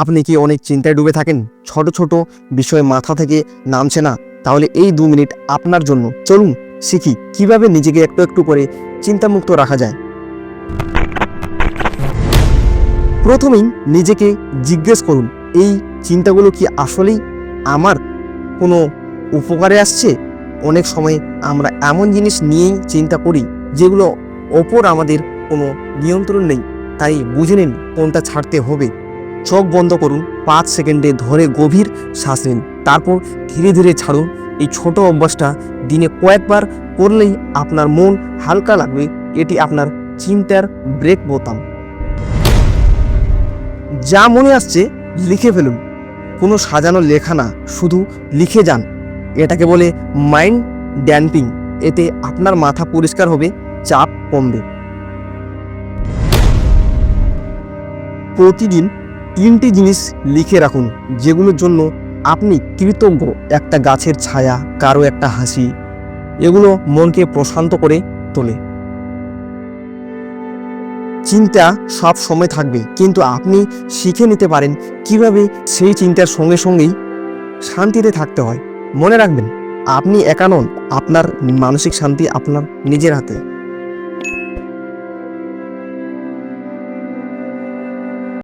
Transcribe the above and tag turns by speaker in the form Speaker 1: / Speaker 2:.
Speaker 1: আপনি কি অনেক চিন্তায় ডুবে থাকেন? ছোট ছোট বিষয়ে মাথা থেকে নামছে না। তাহলে এই দু মিনিট আপনার জন্য। চলুন, শিখি কীভাবে নিজেকে একটু একটু করে চিন্তামুক্ত রাখা যায়। প্রথমেই নিজেকে জিজ্ঞেস করুন, এই চিন্তাগুলো কি আসলেই আমার কোনো উপকারে আসছে? অনেক সময় আমরা এমন জিনিস নিয়েই চিন্তা করি, যেগুলো ওপর আমাদের কোনো নিয়ন্ত্রণ নেই। তাই বুঝে নিন কোনটা ছাড়তে হবে। চোখ বন্ধ করুন, পাঁচ সেকেন্ডে ধরে গভীর শ্বাস নিন, তারপর ধীরে ধীরে ছাড়ুন। এই ছোট অভ্যাসটা দিনে কয়েকবার করলেই আপনার মন হালকা লাগবে, এটি আপনার চিন্তার ব্রেক বোতাম। যা মনে আসছে লিখে ফেলুন। কোনো সাজানো লেখা না, শুধু লিখে যান। এটাকে বলে মাইন্ড ড্যাম্পিং। এতে আপনার মাথা পরিষ্কার হবে, চাপ কমবে। প্রতিদিন তিনটি জিনিস লিখে রাখুন, যেগুলোর জন্য আপনি কৃতজ্ঞ। একটা গাছের ছায়া, কারও একটা হাসি, এগুলো মনকে প্রশান্ত করে তোলে। চিন্তা সব সময় থাকবে, কিন্তু আপনি শিখে নিতে পারেন কীভাবে সেই চিন্তার সঙ্গে সঙ্গেই শান্তিতে থাকতে হয়। মনে রাখবেন, আপনি একা নন, আপনার মানসিক শান্তি আপনার নিজের হাতে।